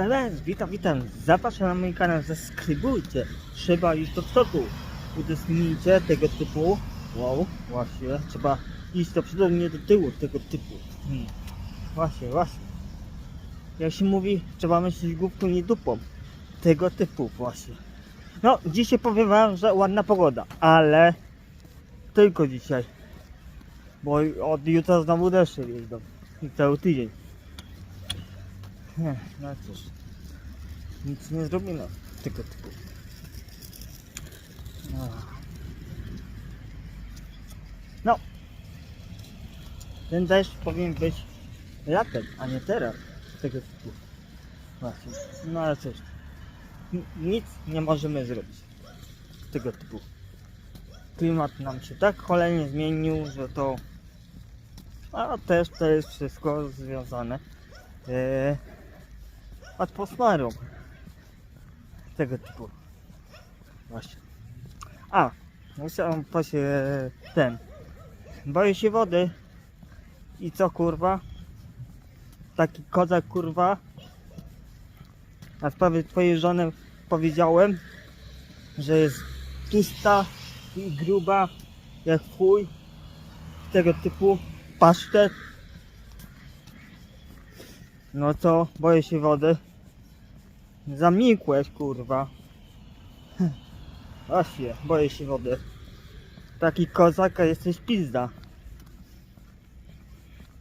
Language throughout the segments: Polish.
Beles, witam, witam. Zapraszam na mój kanał, zasubskrybujcie. Trzeba iść do przodu. Udostępnijcie tego typu. Wow, właśnie. Trzeba iść do przodu, nie do tyłu tego typu. Hmm. Właśnie, właśnie. Jak się mówi, trzeba myśleć główką, nie dupą. Tego typu właśnie. No, dzisiaj powiem wam, że ładna pogoda, ale tylko dzisiaj. Bo od jutra znowu deszcze jeżdżą. I cały tydzień. Nie, no cóż. Nic nie zrobimy tego typu. No. No. Ten deszcz powinien być latem, a nie teraz. Tego typu. Właśnie. No ale cóż. Nic nie możemy zrobić. Tego typu. Klimat nam się tak cholernie zmienił, że to a też to jest wszystko związane e, atmosferą tego typu. Właśnie. A, musiałem właśnie ten. Boję się wody. I co kurwa? Taki kozak kurwa. Na sprawie twojej żony powiedziałem, że jest tłusta i gruba jak chuj. Tego typu pasztet. No co, boję się wody. Zamikłeś, kurwa. Właśnie, boję się wody. Taki kozak, a jesteś pizda.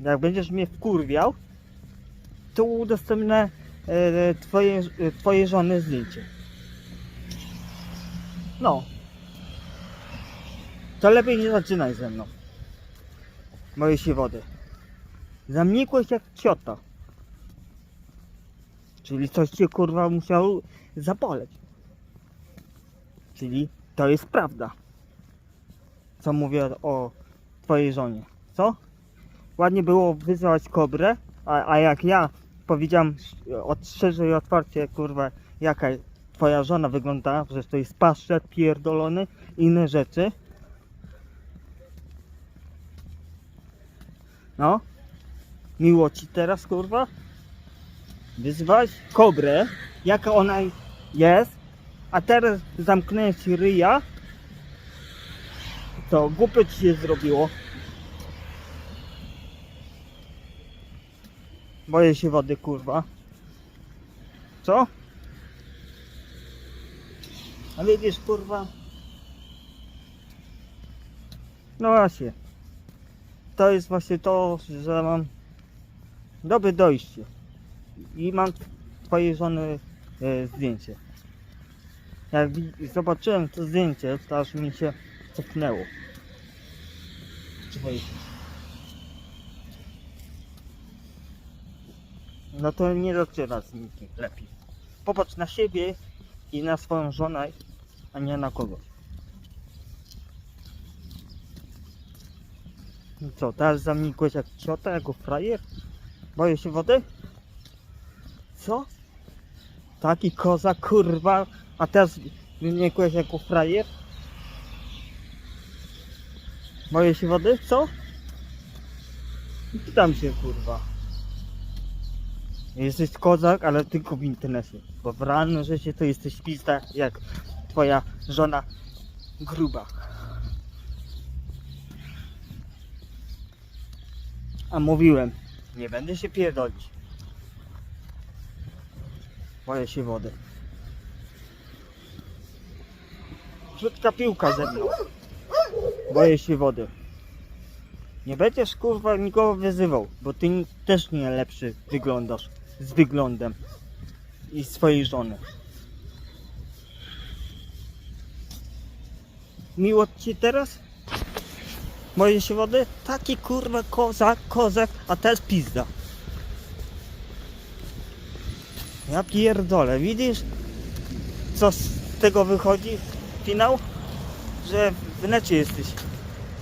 Jak będziesz mnie wkurwiał, to udostępnę e, twoje, e, twojej żony zdjęcie. No. To lepiej nie zaczynaj ze mną. Boję się wody. Zamnikłeś jak ciota. Czyli coś cię kurwa musiał zaboleć. Czyli to jest prawda. Co mówię o twojej żonie. Co? Ładnie było wyzwać kobrę, a, a jak ja powiedziałem od szczerze i otwarcie kurwa jaka twoja żona wygląda, że to jest paszczet pierdolony inne rzeczy. No. Miło ci teraz, kurwa? Wyzwać kobrę, jaka ona jest, a teraz zamknąłeś ryja. Co, głupio ci się zrobiło? Boję się wody, kurwa. Co? A widzisz, kurwa? No właśnie to jest właśnie to, że mam dobre dojście i mam twojej żony e, zdjęcie. Jak zobaczyłem to zdjęcie, to aż mi się cofnęło. No to nie zaczyna z nikim lepiej. Popatrz na siebie i na swoją żonę, a nie na kogoś. No Co, teraz zamknąłeś jak ciota, jako frajer? Boję się wody? Co? Taki koza, kurwa, a teraz wymiękłeś jako frajer? Boję się wody? Co? Pytam się, kurwa. Jesteś kozak, ale tylko w internecie. Bo w realnym życiu to jesteś pizda jak twoja żona gruba. A mówiłem, nie będę się pierdolić. Boję się wody. Krótka piłka ze mną. Boję się wody. Nie będziesz kurwa nikogo wyzywał, bo ty też nie lepszy wyglądasz z wyglądem i swojej żony. Miło ci teraz? Boję się wody? Taki kurwa kozak, kozak, a teraz pizda. Ja pierdolę, widzisz? Co z tego wychodzi? Finał? Że w necie jesteś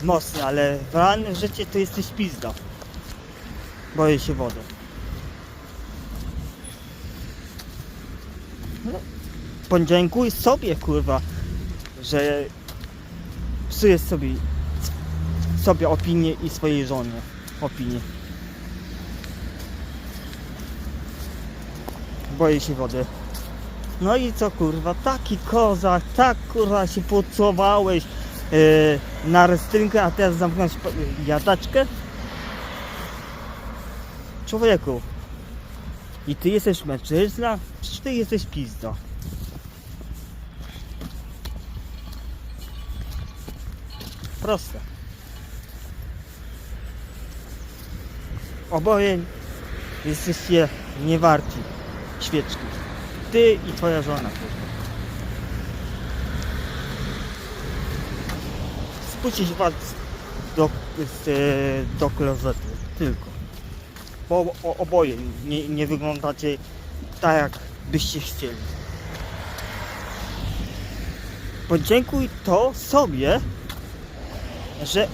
mocny, ale w realnym życiu to jesteś pizda. Boję się wody. Podziękuj sobie kurwa, że psujesz sobie sobie opinię i swojej żonie opinię. Boję się wody. No i co kurwa, taki kozak, tak kurwa się pocłowałeś yy, na restynkę, a teraz zamknąć jadaczkę? Człowieku, i ty jesteś mężczyzna? Czy ty jesteś pizda? Proste. Oboje jesteście niewarci świeczki. Ty i twoja żona. Spuścić was do, z, do klozetu. Tylko. Bo o, oboje nie, nie wyglądacie tak, jak byście chcieli. Podziękuj to sobie, że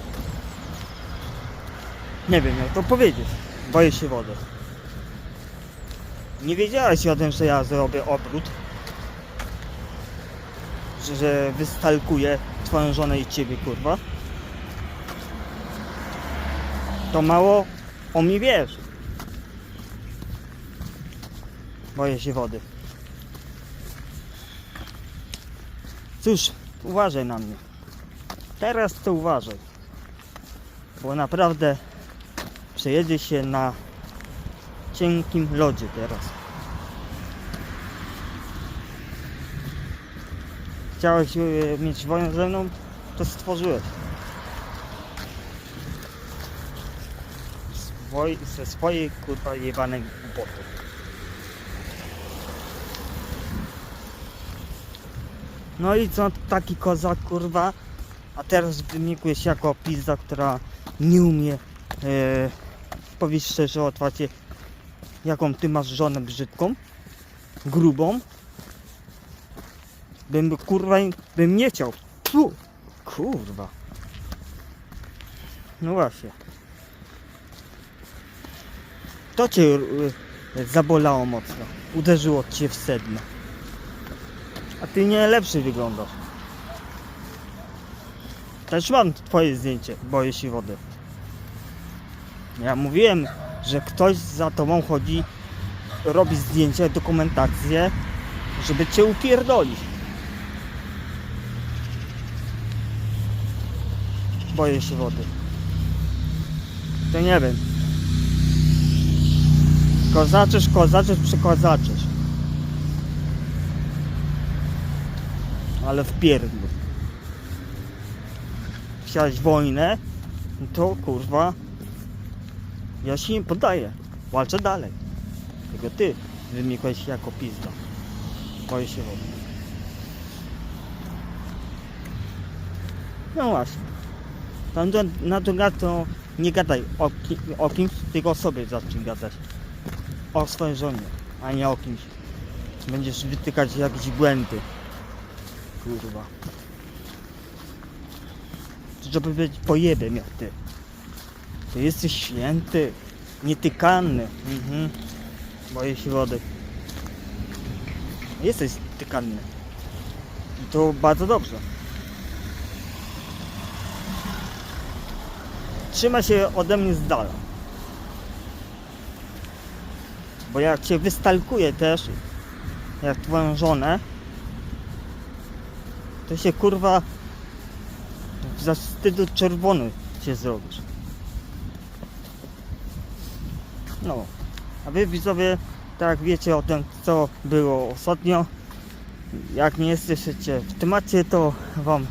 nie wiem jak to powiedzieć. Boję się wody. Nie wiedziałeś o tym, że ja zrobię obrót. Że, że wystalkuję twoją żonę i ciebie, kurwa. To mało o mnie wiesz. Boję się wody. Cóż, uważaj na mnie. Teraz to uważaj. Bo naprawdę przejedzie się na cienkim lodzie teraz. Chciałeś e, mieć wojnę ze mną? To stworzyłeś. Swoj, ze swojej kurwa jebanej głupoty. No i co taki kozak kurwa? A teraz wynikłeś jako pizda, która nie umie e, powiedzieć szczerze otwarcie jaką ty masz żonę brzydką, grubą. Bym kurwa bym nie chciał. Tu, kurwa. No właśnie. To cię y, zabolało mocno. Uderzyło cię w sedno. A ty nie lepszy wyglądasz. Też mam twoje zdjęcie, boję się wody. Ja mówiłem, że ktoś za tobą chodzi, robi zdjęcia, dokumentację, żeby cię upierdolić. Boję się wody. To nie wiem. Kozaczysz, kozaczysz, przykozaczysz. Ale w pierdlu. Chciałeś wojnę, no to kurwa ja się nie poddaję. Walczę dalej. Tylko ty wymikłeś jako pizda. Boję się wody. No właśnie. Tam na gad to nie gadaj o, ki, o kimś, tylko o sobie zacznij gadać. O swojej żonie, a nie o kimś. Będziesz wytykać jakieś błędy. Kurwa. Żeby być pojebem jak ty. Ty jesteś święty, nietykalny. Mhm. Boję się wody. Jesteś tykalny. I to bardzo dobrze. Trzyma się ode mnie z dala. Bo jak cię wystalkuję też, jak twoją żonę, to się kurwa za wstydu czerwony się zrobisz. No, a wy widzowie, tak wiecie o tym, co było ostatnio, jak nie jesteście w temacie, to wam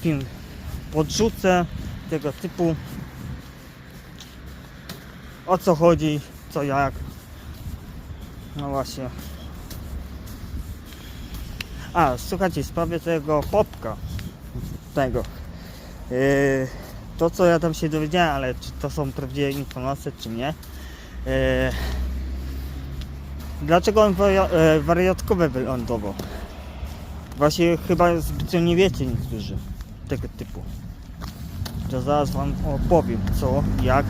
film podrzucę tego typu o co chodzi, co jak. No właśnie. A, słuchajcie, sprawie tego popka, tego. Yy, to co ja tam się dowiedziałem, ale czy to są prawdziwe informacje, czy nie. Yy, dlaczego on e, wariatkowe wylądował? Właśnie chyba zbytnio nie wiecie niektórzy tego typu. To zaraz wam opowiem co, jak, e,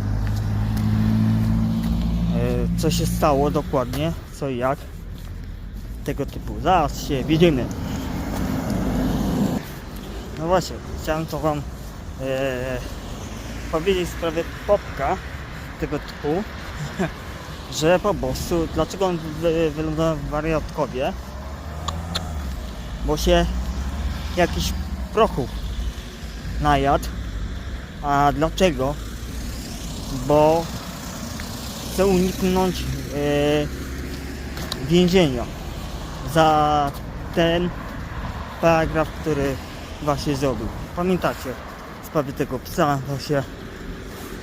co się stało dokładnie, co i jak. Tego typu. Zaraz się widzimy. No właśnie, chciałem to wam e, powiedzieć w sprawie popka tego typu. że po prostu, dlaczego on wy, wylądował w wariatkowie? Bo się jakiś prochu najadł. A dlaczego? Bo chce uniknąć e, więzienia za ten paragraf, który właśnie zrobił. Pamiętacie w sprawie tego psa, się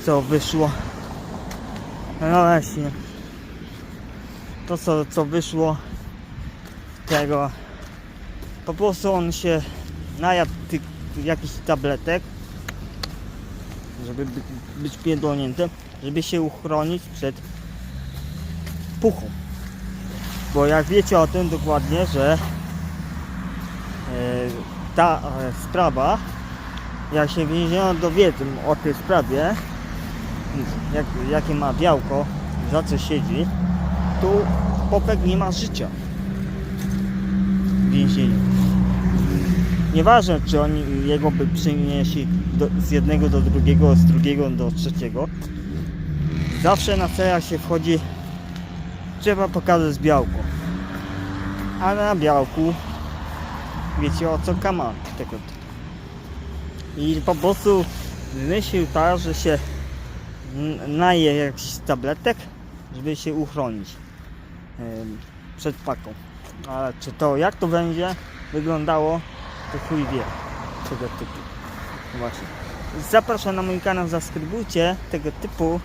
co wyszło. No właśnie. To co, co wyszło tego po prostu on się najadł tych jakichś tabletek żeby by- być pierdolnięty, żeby się uchronić przed puchą. Bo jak wiecie o tym dokładnie, że e, ta e, sprawa, jak się więźniono dowiedzą o tej sprawie, jak, jakie ma białko, za co siedzi, to Popek nie ma życia w więzieniu. Nieważne, czy oni jego by przynieśli do, z jednego do drugiego, z drugiego do trzeciego. Zawsze na celach się wchodzi, trzeba pokazać białko. A na białku wiecie o co kaman tego. I po prostu wymyślił tak, że się naje jakichś tabletek, żeby się uchronić przed paką. Ale czy to jak to będzie wyglądało, to chuj wie tego typu. Właśnie. Zapraszam na mój kanał, zaskrybujcie tego typu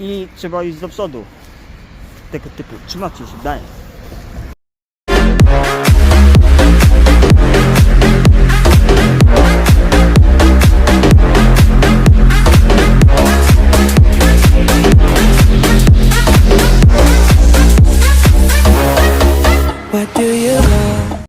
i trzeba iść do przodu tego typu. Trzymajcie się, daję.